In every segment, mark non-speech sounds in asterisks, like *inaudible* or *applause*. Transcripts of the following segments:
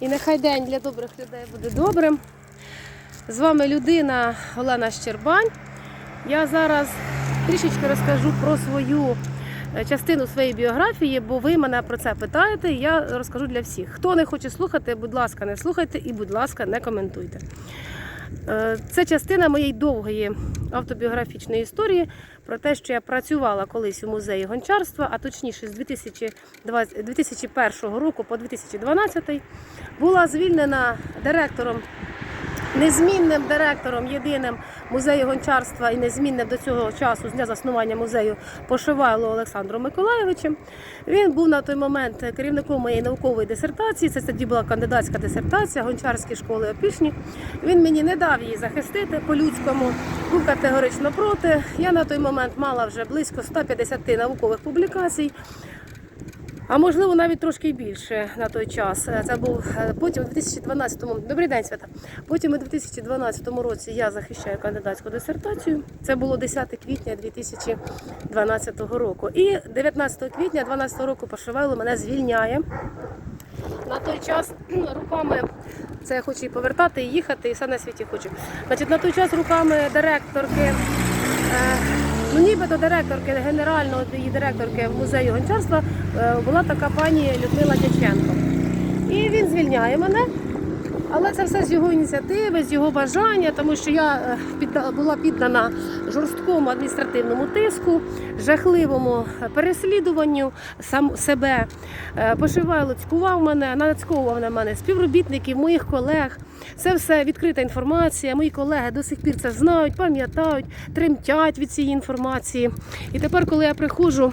І нехай день для добрих людей буде добрим. З вами людина Олена Щербань. Я зараз трішечки розкажу про свою е, частину своєї біографії, бо ви мене про це питаєте, і я розкажу для всіх. Хто не хоче слухати, будь ласка, не слухайте і, будь ласка, не коментуйте. Е, Це частина моєї довгої автобіографічної історії про те, що я працювала колись у музеї гончарства, а точніше з 2020 2001 року по 2012 була звільнена директором, незмінним директором єдиним музею гончарства і незмінним до цього часу з дня заснування музею Пошивайло Олександром Миколаєвичем. Він був на той момент керівником моєї наукової дисертації. Це тоді була кандидатська дисертація гончарської школи Опішні. Він мені не дав її захистити по-людському, був категорично проти. Я на той момент мала вже близько 150 наукових публікацій. А можливо навіть трошки більше на той час. Е, Це був е, потім у 2012-му. Добрий день, свята. Потім у 2012 році я захищаю кандидатську дисертацію. Це було 10 квітня 2012 року. І 19 квітня 2012 року Пошивайло мене звільняє. На той час *clears throat* руками це я хочу і повертати, і їхати, і все на світі хочу. Значить, на той час руками директорки. Ну, нібито директорки, генерального директорки музею гончарства е, була така пані Людмила Дяченко. І він звільняє мене. Але це все з його ініціативи, з його бажання, тому що я е, була піддана жорсткому адміністративному тиску, жахливому переслідуванню сам себе. Е, Пошивайло цькував мене, нацьковував на мене співробітників, моїх колег. Це все відкрита інформація. Мої колеги до сих пір це знають, пам'ятають, тремтять від цієї інформації. І тепер, коли я приходжу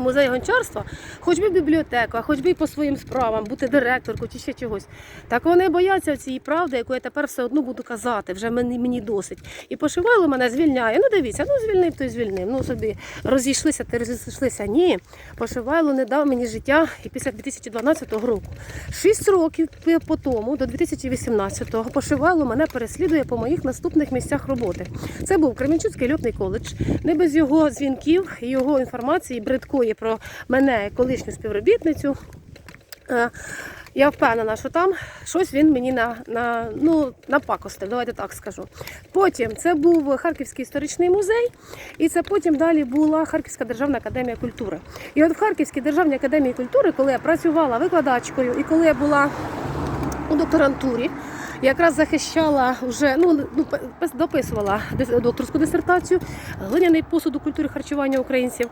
музей гончарства, хоч би бібліотеку, а хоч би й по своїм справам, бути директоркою чи ще чогось. Так вони бояться цієї правди, яку я тепер все одно буду казати, вже мені, мені досить. І пошивайло мене звільняє. Ну дивіться, ну звільнив, то й звільнив. Ну собі розійшлися, ти розійшлися. Ні, пошивайло не дав мені життя і після 2012 року. Шість років по тому, до 2018-го, пошивайло мене переслідує по моїх наступних місцях роботи. Це був Кременчуцький льотний коледж. Не без його дзвінків і його інформації бридкої про мене, колишню співробітницю. Е, Я впевнена, що там щось він мені на, на, ну, напакостив, давайте так скажу. Потім це був Харківський історичний музей, і це потім далі була Харківська державна академія культури. І от в Харківській державній академії культури, коли я працювала викладачкою і коли я була у докторантурі. Якраз захищала вже ну, ну дописувала докторську дисертацію глиняний посуд у культурі харчування українців.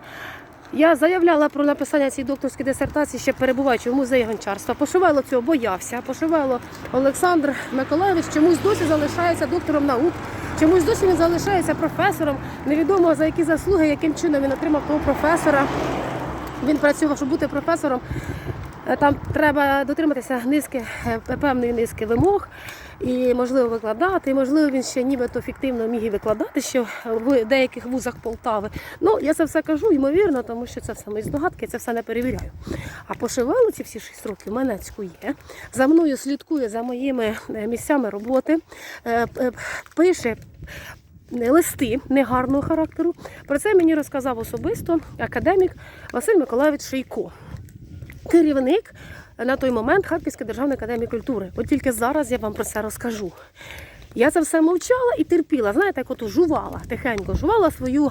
Я заявляла про написання цієї докторської дисертації, ще перебуваючи в музеї гончарства. Пошивайло цього боявся. Пошивайло Олександр Миколаєвич чомусь досі залишається доктором наук, чомусь досі він залишається професором. Невідомо за які заслуги, яким чином він отримав того професора. Він працював, щоб бути професором. Е, Там треба дотриматися низки е, певної низки вимог і можливо викладати. І, можливо, він ще нібито фіктивно міг і викладати ще в деяких вузах Полтави. Ну я це все кажу ймовірно, тому що це все мої здогадки, це все не перевіряю. А пошивало ці всі шість років мене цькує. За мною слідкує за моїми е, місцями роботи, пише. Листи негарного характеру. Про це мені розказав особисто академік Василь Миколаївич Шийко керівник на той момент Харківської державної академії культури. От тільки зараз я вам про це розкажу. Я це все мовчала і терпіла. Знаєте, як ото жувала тихенько, жувала свою,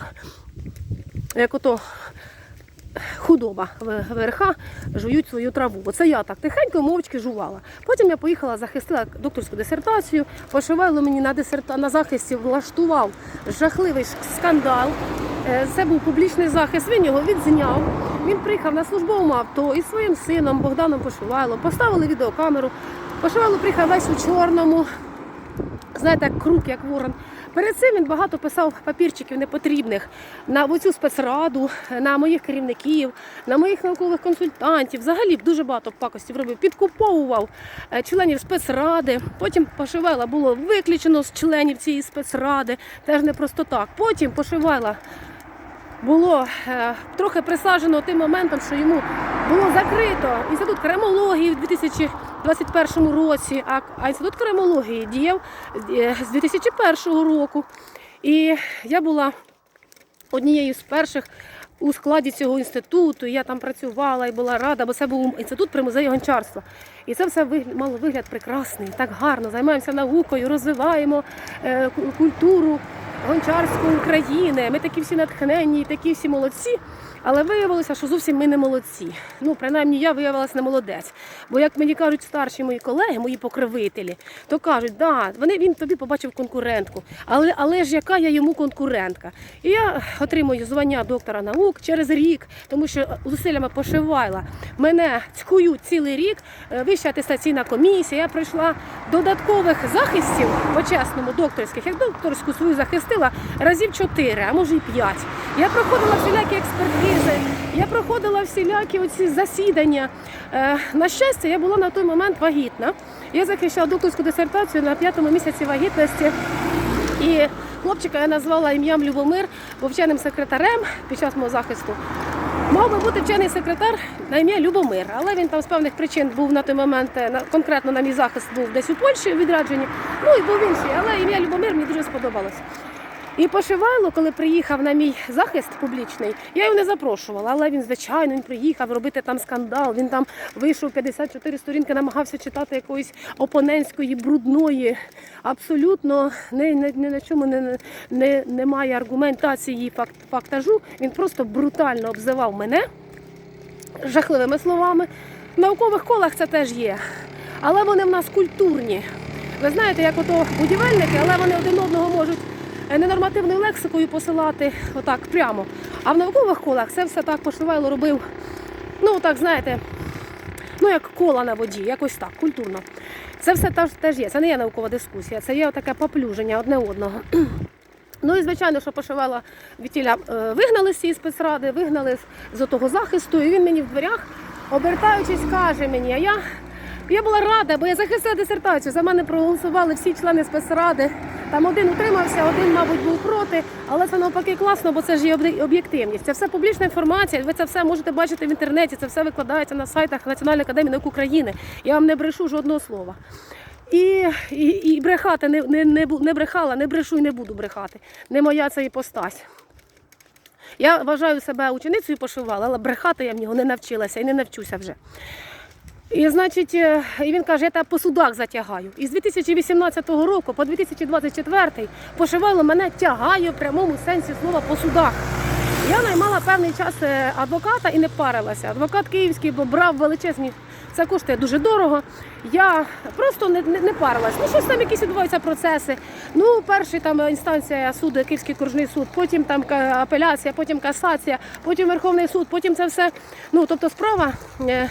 як ото худоба верха жують свою траву. Оце я так тихенько мовчки жувала. Потім я поїхала, захистила докторську дисертацію. Пошивайло мені на дисерта на захисті влаштував жахливий скандал. Е, Це був публічний захист. Він його відзняв. Він приїхав на службовому авто із своїм сином Богданом Пошивайлом. Поставили відеокамеру. Пошивайло приїхав весь у чорному. Знаєте, як круг, як ворон. Перед цим він багато писав папірчиків непотрібних на оцю спецраду, на моїх керівників, на моїх наукових консультантів. Взагалі дуже багато пакостів робив, підкуповував е, членів спецради. Потім Пошивайла було виключено з членів цієї спецради, теж не просто так. Потім Пошивайла було е, трохи присаджено тим моментом, що йому було закрито інститут кремології в 2021 році, а, інститут кремології діяв е, з 2001 року. І я була однією з перших у складі цього інституту. Я там працювала і була рада, бо це був інститут при музеї гончарства. І це все мало вигляд прекрасний, так гарно. Займаємося наукою, розвиваємо е, культуру гончарської України. Ми такі всі натхненні, такі всі молодці. Але виявилося, що зовсім ми не молодці. Ну, принаймні, я виявилася не молодець. Бо, як мені кажуть старші мої колеги, мої покровителі, то кажуть, да, вони, він тобі побачив конкурентку. Але, але ж яка я йому конкурентка? І я отримую звання доктора наук через рік, тому що зусиллями пошивайла. Мене цькують цілий рік, е, вища атестаційна комісія. Я пройшла додаткових захистів по-чесному, докторських. Як докторську свою захистила разів чотири, а може й п'ять. Я проходила всілякі експертизи, я проходила всілякі оці засідання. Е, на щастя, я була на той момент вагітна. Я захищала докторську дисертацію на п'ятому місяці вагітності. І хлопчика я назвала ім'ям Любомир, бо вченим секретарем під час мого захисту. Мав би бути вчений секретар на ім'я Любомир, але він там з певних причин був на той момент, е, конкретно на мій захист був десь у Польщі у відрядженні. Ну і був інший, але ім'я Любомир мені дуже сподобалось. І Пошивайло, коли приїхав на мій захист публічний, я його не запрошувала, але він, звичайно, він приїхав робити там скандал. Він там вийшов 54 сторінки, намагався читати якоїсь опонентської, брудної, абсолютно не, не, ні на чому не, не, немає аргументації факт, фактажу. Він просто брутально обзивав мене жахливими словами. В наукових колах це теж є. Але вони в нас культурні. Ви знаєте, як ото будівельники, але вони один одного можуть ненормативною лексикою посилати отак прямо. А в наукових колах це все так пошивайло робив. Ну, так, знаєте, ну як кола на воді, якось так, культурно. Це все теж, є. Це не є наукова дискусія, це є таке поплюження одне одного. *clears throat* Ну і звичайно, що пошивала Вітіля е, вигнали з цієї спецради, вигнали з, отого захисту, і він мені в дверях, обертаючись, каже мені, а я, я була рада, бо я захистила дисертацію. За мене проголосували всі члени спецради. Там один утримався, один, мабуть, був проти, але це навпаки класно, бо це ж є об'єктивність. Це все публічна інформація. Ви це все можете бачити в інтернеті. Це все викладається на сайтах Національної академії наук України. Я вам не брешу жодного слова. І, і, і брехати не, не, не, не брехала, не брешу і не буду брехати. Не моя це іпостась. Я вважаю себе ученицею пошивала, але брехати я в нього не навчилася і не навчуся вже. І значить, е, і він каже, я тебе по судах затягаю. І з 2018 року по 2024 пошивало мене тягає в прямому сенсі слова по судах. Я наймала певний час е, адвоката і не парилася. Адвокат київський, бо брав величезні. Це коштує дуже дорого. Я просто не, не, не парилась. Ну, щось там якісь відбуваються процеси. Ну, перший там інстанція суду, Київський окружний суд, потім там апеляція, потім касація, потім Верховний суд, потім це все. Ну, тобто справа е,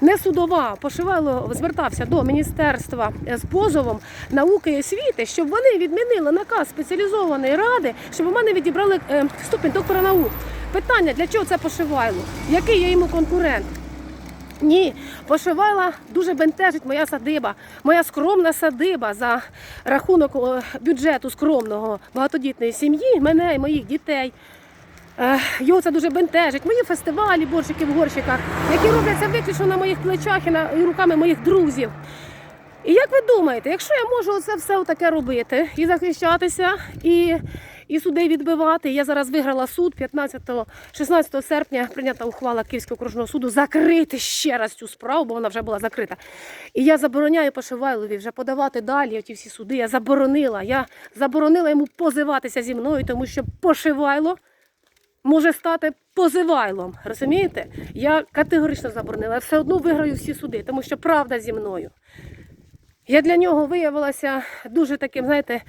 не судова. Пошивайло звертався до міністерства е, з позовом науки і освіти, щоб вони відмінили наказ спеціалізованої ради, щоб у мене відібрали е, ступінь доктора наук. Питання, для чого це пошивайло? Який є йому конкурент? Ні, пошивайла дуже бентежить моя садиба, моя скромна садиба за рахунок бюджету скромного багатодітної сім'ї, мене і моїх дітей. Його це дуже бентежить. Мої фестивалі, борщики в горщиках, які робляться виключно на моїх плечах і, на, і руками моїх друзів. І як ви думаєте, якщо я можу це все таке робити і захищатися, і, і суди відбивати, я зараз виграла суд 15-16 серпня прийнята ухвала Київського окружного суду закрити ще раз цю справу, бо вона вже була закрита. І я забороняю Пошивайлові вже подавати далі ті всі суди. Я заборонила. Я заборонила йому позиватися зі мною, тому що Пошивайло може стати позивайлом. Розумієте? Я категорично заборонила. Я все одно виграю всі суди, тому що правда зі мною. Я для нього виявилася дуже таким, знаєте,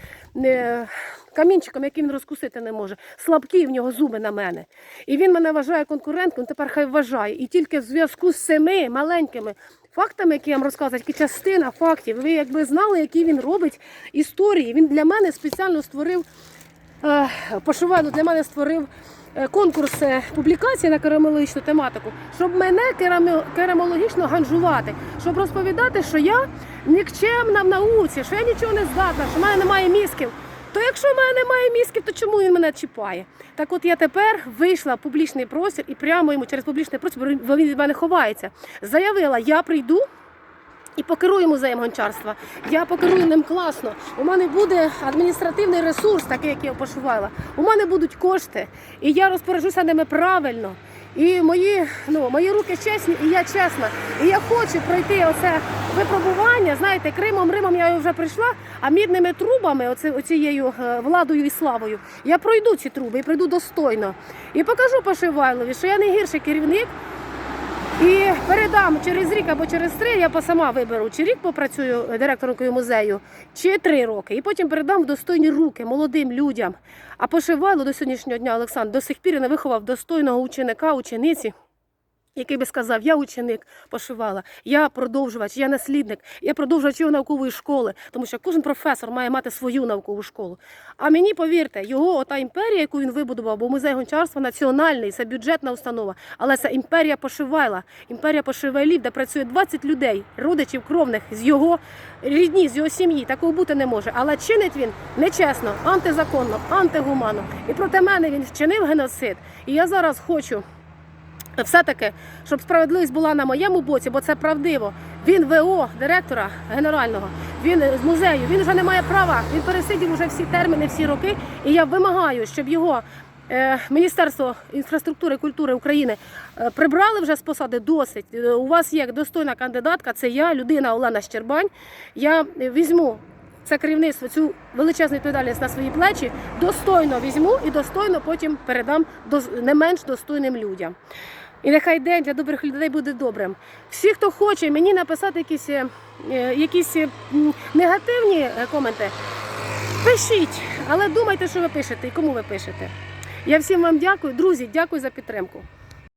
камінчиком, який він розкусити не може. Слабкі в нього зуби на мене. І він мене вважає конкурентком, тепер хай вважає. І тільки в зв'язку з цими маленькими фактами, які я вам розказую, які частина фактів, ви якби знали, які він робить історії. Він для мене спеціально створив е, для мене створив е, конкурс е, публікацій на керамологічну тематику, щоб мене керамологічно ганжувати, щоб розповідати, що я нікчемна в науці, що я нічого не здатна, що в мене немає мізків. То якщо в мене немає мізків, то чому він мене чіпає? Так от я тепер вийшла в публічний простір і прямо йому через публічний простір, бо він від мене ховається. Заявила, я прийду і покерую музеєм гончарства. Я покерую ним класно. У мене буде адміністративний ресурс, такий, як я пошивала. У мене будуть кошти, і я розпоряджуся ними правильно. І мої, ну, мої руки чесні, і я чесна. І я хочу пройти оце випробування. Знаєте, Кримом, Римом я вже прийшла, а мідними трубами, оце, оцією е, владою і славою, я пройду ці труби і пройду достойно. І покажу Пошивайлові, що я не гірший керівник, і передам через рік або через три, я по сама виберу, чи рік попрацюю директоркою музею, чи три роки. І потім передам в достойні руки молодим людям. А пошивайло до сьогоднішнього дня Олександр до сих пір не виховав достойного ученика, учениці. Який би сказав, я ученик пошивала, я продовжувач, я наслідник, я продовжувач його наукової школи, тому що кожен професор має мати свою наукову школу. А мені повірте, його ота імперія, яку він вибудував, бо музей гончарства національний, це бюджетна установа, але це імперія пошивайла, імперія пошивайлів, де працює 20 людей, родичів кровних з його рідні, з його сім'ї. Такого бути не може. Але чинить він нечесно, антизаконно, антигуманно. І проти мене він вчинив геноцид. І я зараз хочу все-таки, щоб справедливість була на моєму боці, бо це правдиво. Він ВО директора генерального, він з музею, він вже не має права. Він пересидів уже всі терміни, всі роки. І я вимагаю, щоб його е, Міністерство інфраструктури і культури України е, прибрали вже з посади досить. Е, У вас є достойна кандидатка, це я, людина Олена Щербань. Я візьму це керівництво, цю величезну відповідальність на свої плечі, достойно візьму і достойно потім передам до не менш достойним людям. І нехай день для добрих людей буде добрим. Всі, хто хоче мені написати якісь, е, якісь негативні е, коменти, пишіть, але думайте, що ви пишете і кому ви пишете. Я всім вам дякую, друзі, дякую за підтримку.